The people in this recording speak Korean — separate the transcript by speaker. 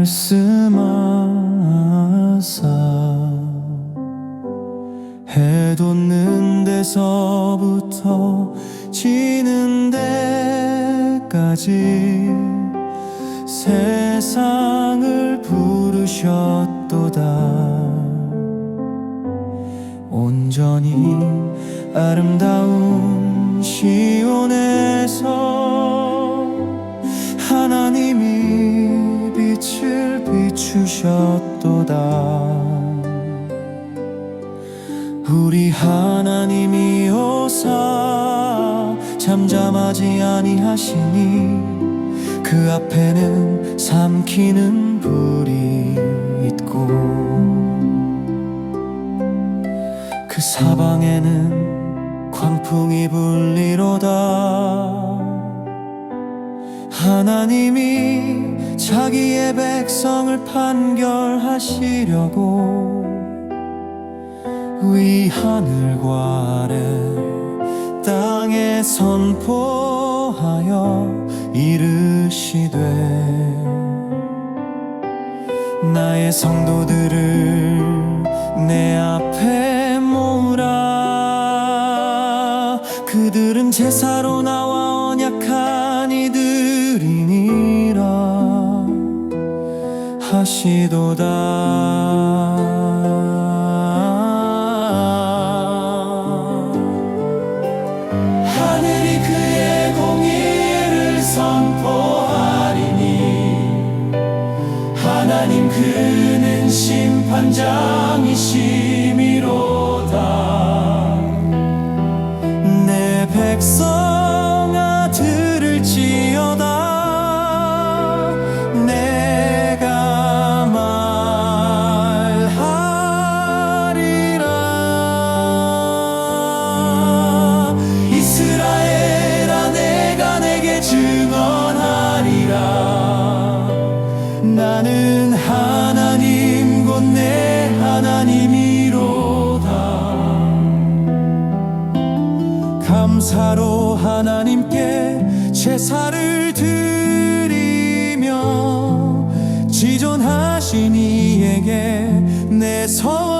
Speaker 1: 말씀하사 해 돋는 데서부터 지는 데까지 세상을 부르셨도다. 온전히 아름다운 시온에서 비추셨도다. 우리 하나님이 오사 잠잠하지 아니하시니 그 앞에는 삼키는 불이 있고 그 사방에는 광풍이 불리로다. 하나님이 자기의 백성을 판결하시려고 위 하늘과 아래 땅에 선포하여 이르시되 나의 성도들을 내 하시도다. 하늘이 그의 공의를 선포하리니 하나님 그는 심판장이시 증언하리라 나는 하나님 곧 내 하나님이로다 감사로 하나님께 제사를 드리며 지존하신 이에게 내 선.